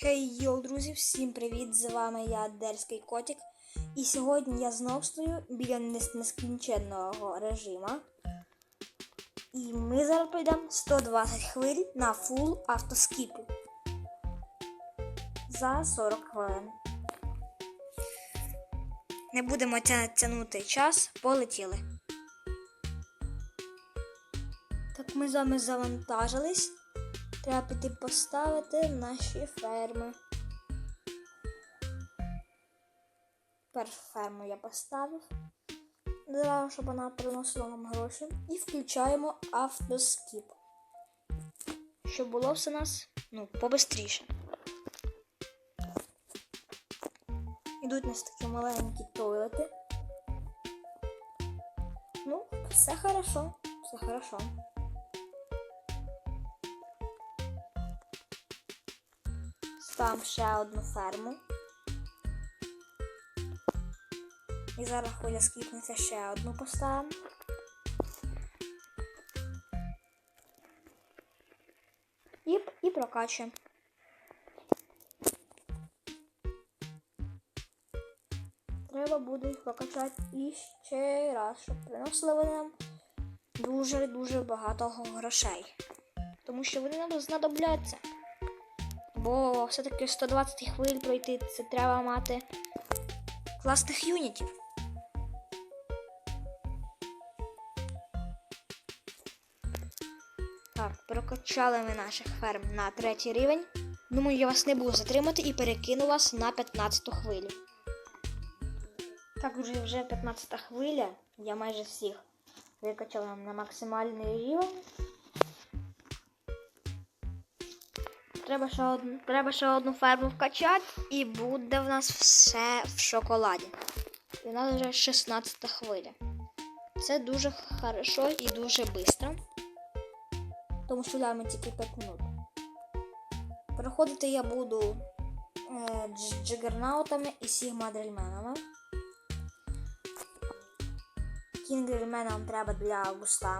Хей йоу, друзі, всім привіт! З вами я Дерський Котик. І сьогодні я знов стою біля нескінченного режима. І ми зараз пройдемо 120 хвиль на фул автоскіпу за 40 хвилин. Не будемо тя- тягнути час, полетіли. Так ми з вами завантажились. Треба піти поставити наші ферми. Першу ферму я поставив. Для щоб вона приносила нам гроші. І включаємо автоскіп. Щоб було все нас ну, побистріше. Ідуть у нас такі маленькі тойлети. Ну, все хорошо, все хорошо. Ставимо ще одну ферму. І зараз хвиля скіпнеться ще одну поставимо. І, і прокачуємо. Треба буде їх прокачати іще раз, щоб приносили вони нам дуже-дуже багато грошей. Тому що вони нам знадобляться. Бо все-таки 120 хвиль пройти це треба мати класних юнітів. Так, прокачали ми наших ферм на третій рівень. Думаю, я вас не буду затримати і перекину вас на 15 хвилю. Так, вже вже 15 хвиля. Я майже всіх викачала на максимальний рівень. Треба ще одну, треба ще одну ферму вкачати, і буде в нас все в шоколаді. І у нас вже 16 хвиля. Це дуже хорошо і дуже швидко. Тому що лями тільки 5 минут. Переходити я буду е, джигернаутами і сігма-дрельменами. Кінгельменам треба для буста.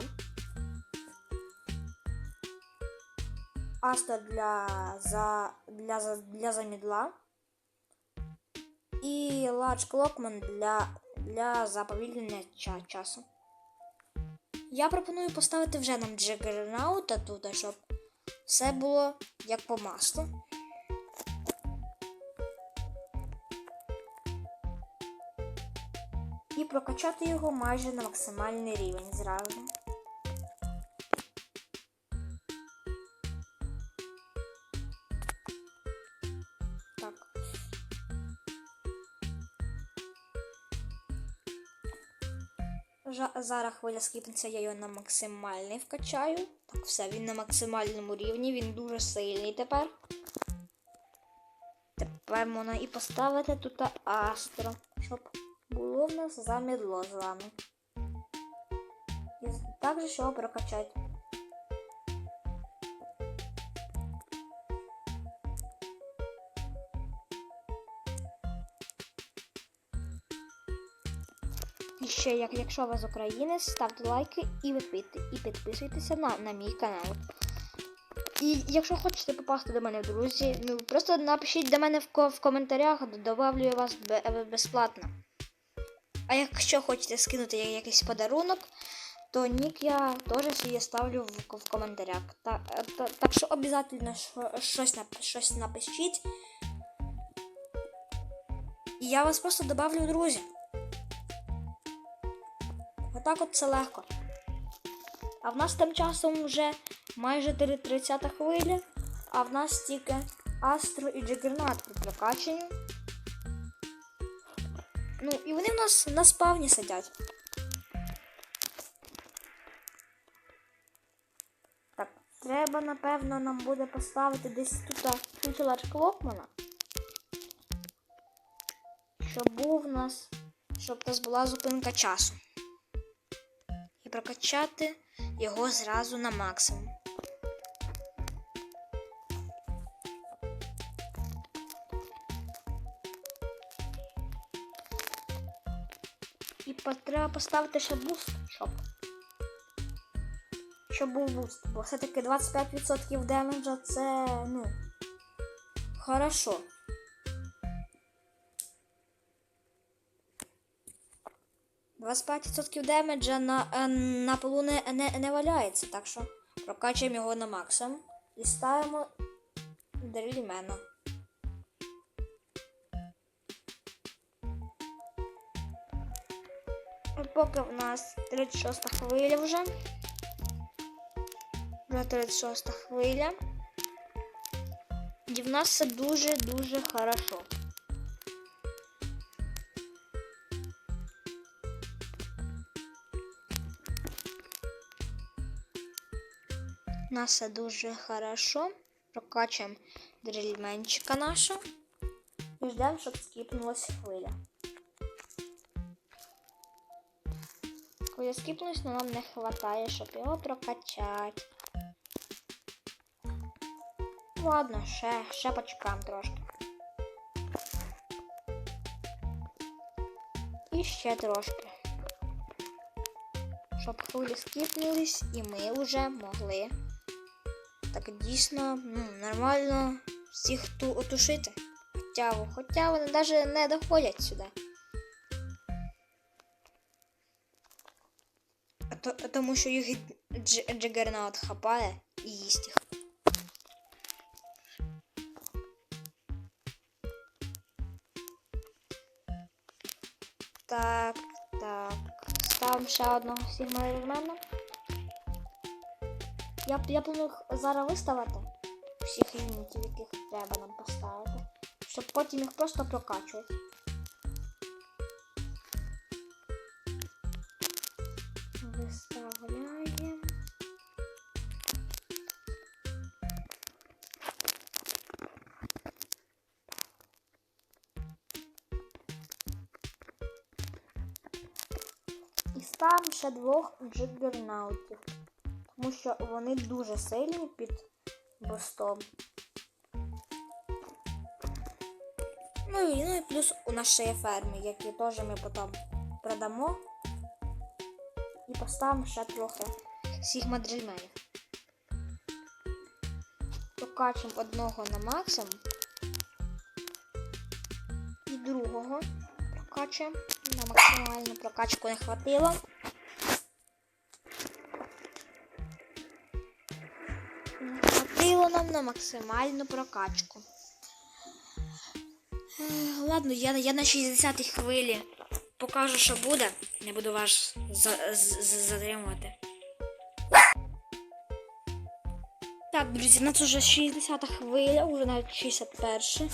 Аста для, за, для, для замідла. І Large Clockman для, для заповільнення ча- часу. Я пропоную поставити вже нам Джигернаута тут, щоб все було як по маслу. І прокачати його майже на максимальний рівень зразу. Зараз хвиля скіпнеться, я його на максимальний вкачаю. Так, все, він на максимальному рівні, він дуже сильний тепер. Тепер можна і поставити тут астро, щоб було в нас замідло з вами. І також його прокачати. Ще, як, якщо ви з України, ставте лайки і, і підписуйтеся на, на мій канал. І якщо хочете попасти до мене в друзі, ну просто напишіть до мене в, ко- в коментарях, добавлю я вас е, безплатно. А якщо хочете скинути якийсь подарунок, то нік я теж собі ставлю в, в коментарях. Так, е, та- так що обов'язково щось, нап- щось напишіть. І я вас просто добавлю в друзі. Отак от це легко. А в нас тим часом вже майже 30 хвиля, а в нас тільки Астро і Джигернат прокачені. Ну, і вони в нас на спавні сидять. Так, треба, напевно, нам буде поставити десь тут футилач Клокмана. Щоб був у нас, щоб у нас була зупинка часу прокачати його зразу на максимум. І треба поставити ще буст, щоб. Щоб був буст, бо все-таки 25% демеджа це, ну, Хорошо. Двадцять п'ять відсотків демеджа на, е, на полу не, не, не валяється, так що прокачуємо його на максимум і ставимо дрільмена. Поки в нас 36 хвиля вже. Вже 36 хвиля. І в нас все дуже-дуже хорошо. Нас все дуже хорошо. Прокачуємо дрельменчика нашого. І ждемо, щоб скіпнулась хвиля. Коли скіпнусь, но нам не хватає, щоб його прокачати. Ладно, ще, ще почекаємо трошки. І ще трошки. Щоб хвилі скіпнулись і ми вже могли так дійсно ну, нормально всіх ту отушити. Хоча, хоча вони навіть не доходять сюди. А то, а тому що їх дж, Джигернаут хапає і їсть їх. Так, так. Ставимо ще одного сігмармена. Я, я планую зараз виставити всіх юнітів, яких треба нам поставити, щоб потім їх просто прокачувати. Виставляємо. І ставимо ще двох джиггернаутів, тому що вони дуже сильні під бостом. Ну і, ну і плюс у нас ще є ферми, які теж ми потім продамо. І поставимо ще трохи сігма дрельменів. Прокачуємо одного на максимум. І другого прокачуємо. На максимальну прокачку не хватило. Нам на максимальну прокачку. Ладно, я, я на 60-й хвилі покажу, що буде. Не буду вас за, з- з- затримувати. Так, друзі, в нас вже 60-та хвиля, вже навіть 61.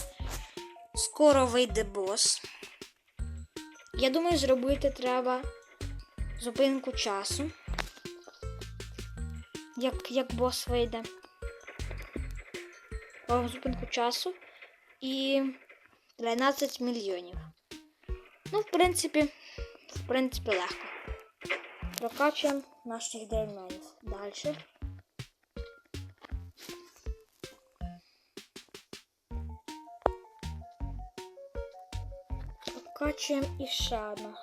Скоро вийде бос. Я думаю, зробити треба зупинку часу. Як, як бос вийде. Робимо зупинку часу. І 13 мільйонів. Ну, в принципі, в принципі, легко. Прокачуємо наших дельменів. Далі. Прокачуємо іще одного.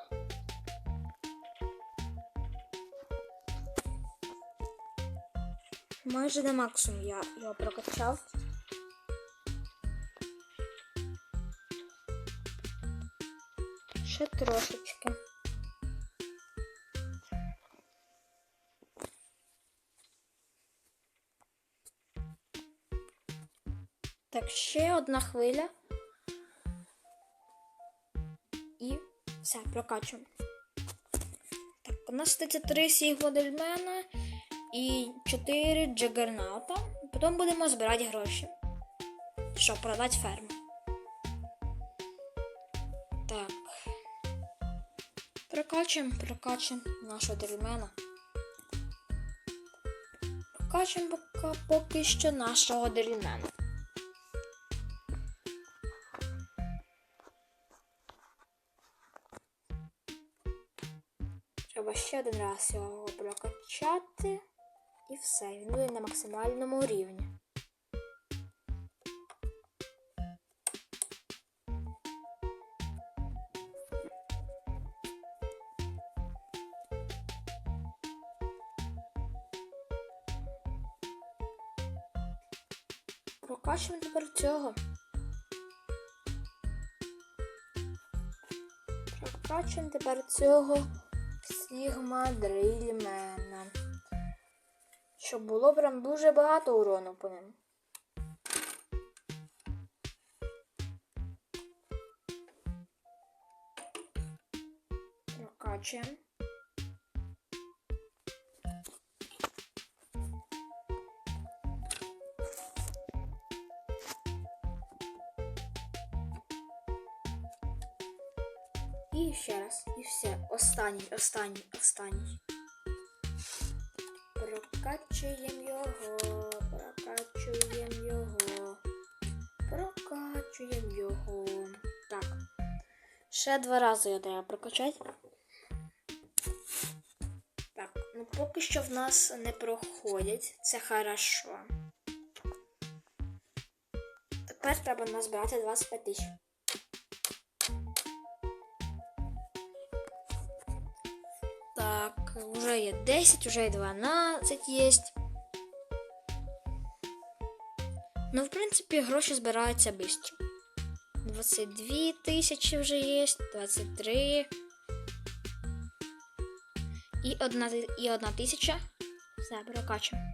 Майже на максимум я його прокачав. Ще трошечки. Так, ще одна хвиля. І все, прокачуємо. Так, у нас 33 сігводельмена і 4 джагерната. Потім будемо збирати гроші, щоб продати ферму. Прокачуємо, прокачуємо нашого дельмена. Прокачуємо поки, що нашого дельмена. Треба ще один раз його прокачати. І все, він буде на максимальному рівні. побачимо тепер цього. Побачимо тепер цього Сігма дрильмена. Щоб було прям дуже багато урону по ним. Прокачуємо. Останній, останній, останній. Прокачуємо його. Прокачуємо його. Прокачуємо його. Так. Ще два рази його треба прокачати. Так, ну поки що в нас не проходять. Це хорошо. Тепер треба назбирати 25 тисяч. Уже є 10, уже є 12 є. Ну, в принципі, гроші збираються швидко. 22 тисячі вже є, 23. І одна, і одна тисяча. Все, прокачуємо.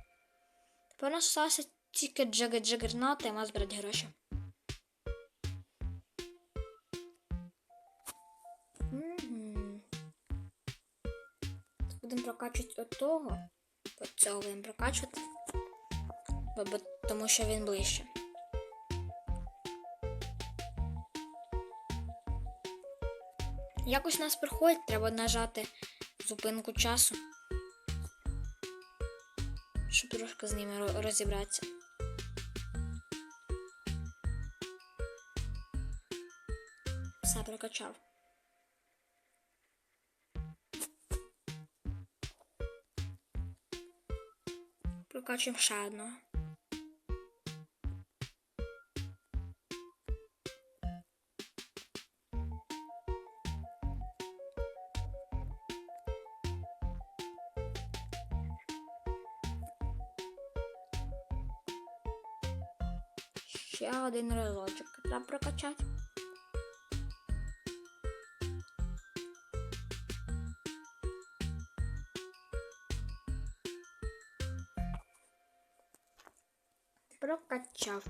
Тепер у нас залишилося тільки джиги джигернати, і має збирати гроші. Мгм. Будемо прокачувати от того. От цього будемо прокачувати. Бо, тому що він ближче. Якось нас приходить, треба нажати зупинку часу. Щоб трошки з ними розібратися. Все прокачав. Прокачуємо ще одного. Ще один разочок треба прокачати. Прокачав.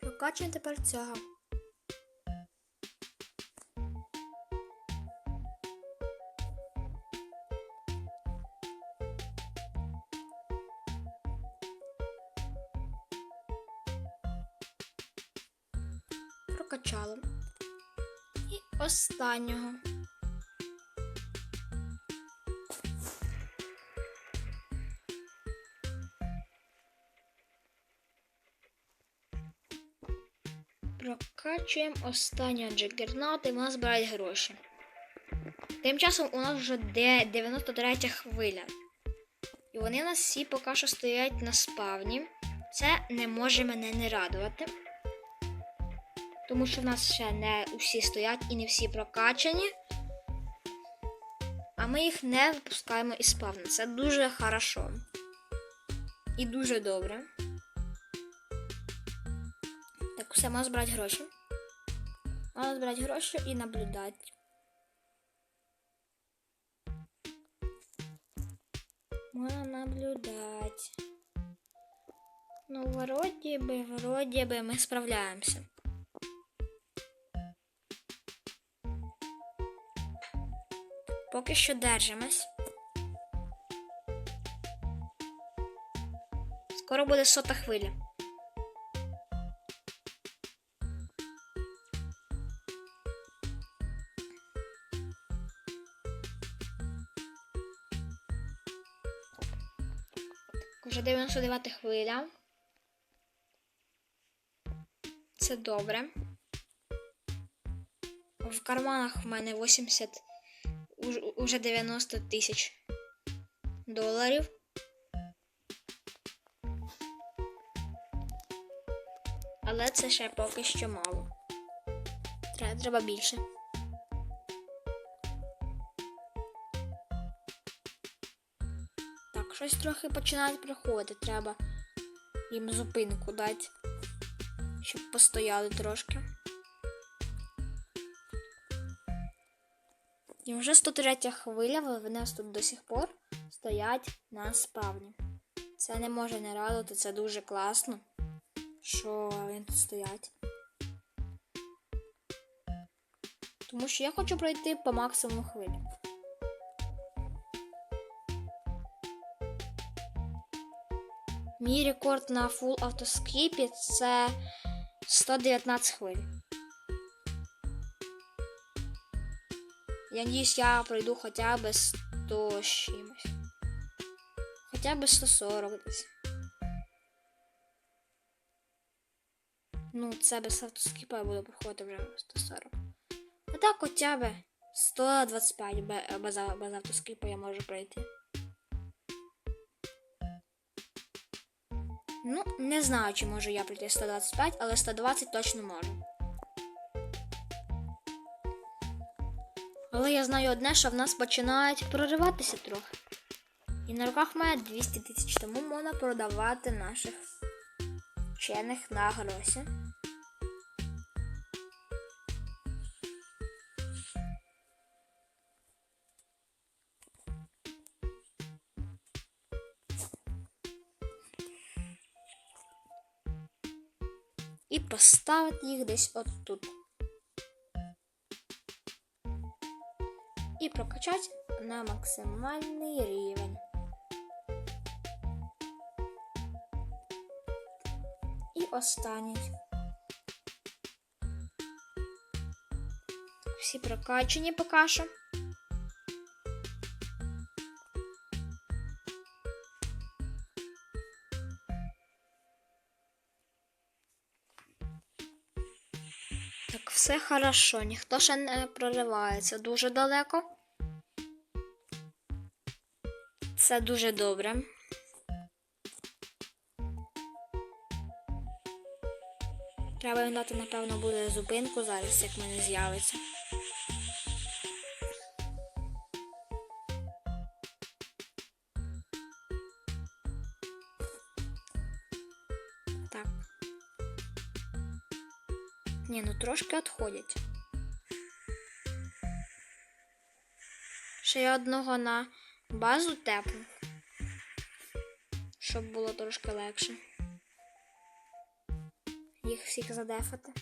Прокачуємо тепер цього. Прокачали. І останнього. Прокачуємо останнього джигерната і вона збирає гроші. Тим часом у нас вже 93 хвиля. І вони у нас всі поки що стоять на спавні. Це не може мене не радувати. Тому що в нас ще не усі стоять і не всі прокачані. А ми їх не випускаємо із спавну. Це дуже хорошо. І дуже добре. Все, можна збирати гроші. Можна збирати гроші і наблюдати. Можна наблюдати. Ну, вроді би, вроді би ми справляємося. Поки що держимось. Скоро буде сота хвиля. 99 хвиля. Це добре. В карманах в мене 80, уже 90 тисяч доларів. Але це ще поки що мало. Треба, більше. Щось трохи починає приходити. Треба їм зупинку дати, щоб постояли трошки. І вже 103 хвиля, вони ось тут до сих пор стоять на спавні. Це не може не радувати, це дуже класно, що вони тут стоять. Тому що я хочу пройти по максимуму хвилі. Мій рекорд на фул автоскіпі це 119 хвиль. Я надіюсь, я пройду хоча б 100 з чимось. Хоча б 140 десь. Ну, це без автоскіпа я буду проходити вже 140. А так хоча б 125 без, без автоскіпа я можу пройти. Ну, не знаю, чи можу я пройти 125, але 120 точно можу. Але я знаю одне, що в нас починають прориватися трохи. І на руках має 200 тисяч, тому можна продавати наших вчених на гроші. Поставити їх десь от тут. І прокачати на максимальний рівень. І останній. Всі прокачені поки. Все хорошо, ніхто ще не проривається дуже далеко. Це дуже добре. Треба гнати, напевно, буде зупинку зараз, як мене з'явиться. Трошки відходять. Ще й одного на базу теплу. Щоб було трошки легше. Їх всіх задефати.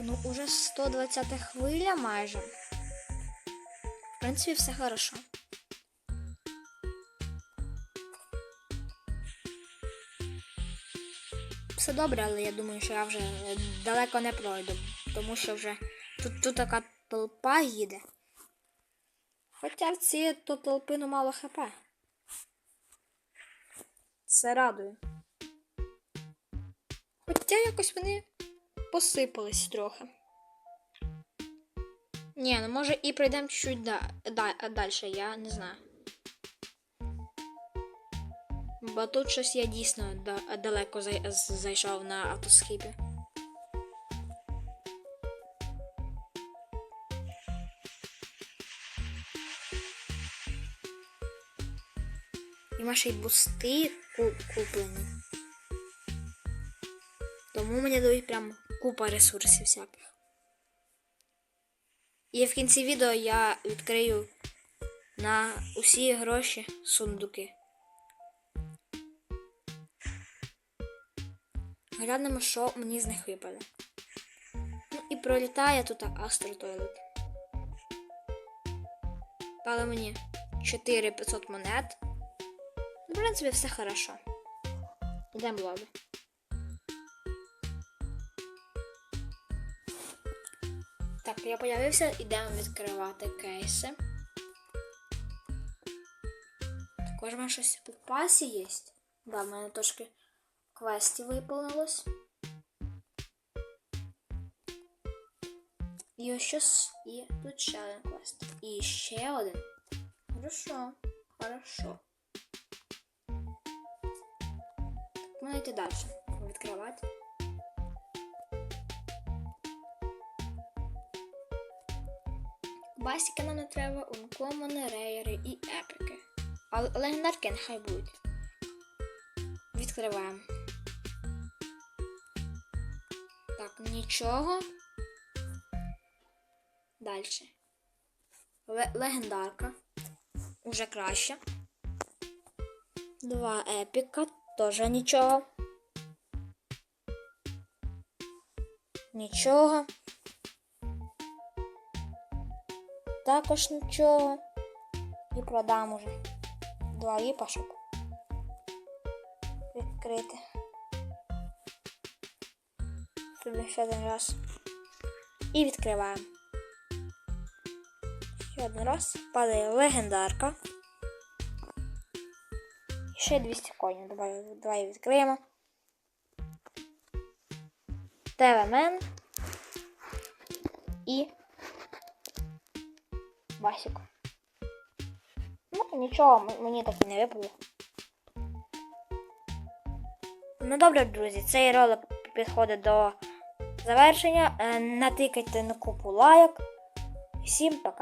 Ну уже 120 хвиля майже. В принципі, все хорошо. Все добре, але я думаю, що я вже е, далеко не пройду, тому що вже тут, тут така толпа їде. Хоча в цієї то толпи мало хп. Це радує. Хоча якось вони посипались трохи. Ні, ну може і пройдемо чуть-чуть да, да, далі, я не знаю. Бо тут щось я дійсно далеко зайшов на автосхіпі. І наші й бусти куплені. Тому мені дають прям купа ресурсів всяких. І в кінці відео я відкрию на усі гроші сундуки. Глянемо, що мені з них випаде. Ну і пролітає тут Астротойлет. Дали мені 4500 монет. Ну, в принципі, все хорошо. Йдемо лобі. Так, я появився, ідемо відкривати кейси. Також в мене щось в пасі є. Да, в мене трошки квестів виповнилось. І ось щось і тут ще один квест. І ще один. Хорошо, хорошо. Так, ну йти далі. Відкривати. Басіки нам не треба, ункомони, рейери і епіки. Але легендарки нехай будуть. Відкриваємо. Так, нічого. Далі. Легендарка. Уже краще. Два епіка. Теж нічого. Нічого. Також нічого. І продам уже. Два ліпа, відкрити. Собі ще один раз. І відкриваємо. Ще один раз. Падає легендарка. І ще 200 коїнів. Давай, давай відкриємо. ТВМен. І Басік. Ну, нічого, мені так і не випало. Ну добре, друзі, цей ролик підходить до завершення. Е, Натикайте на купу лайк. Всім пока.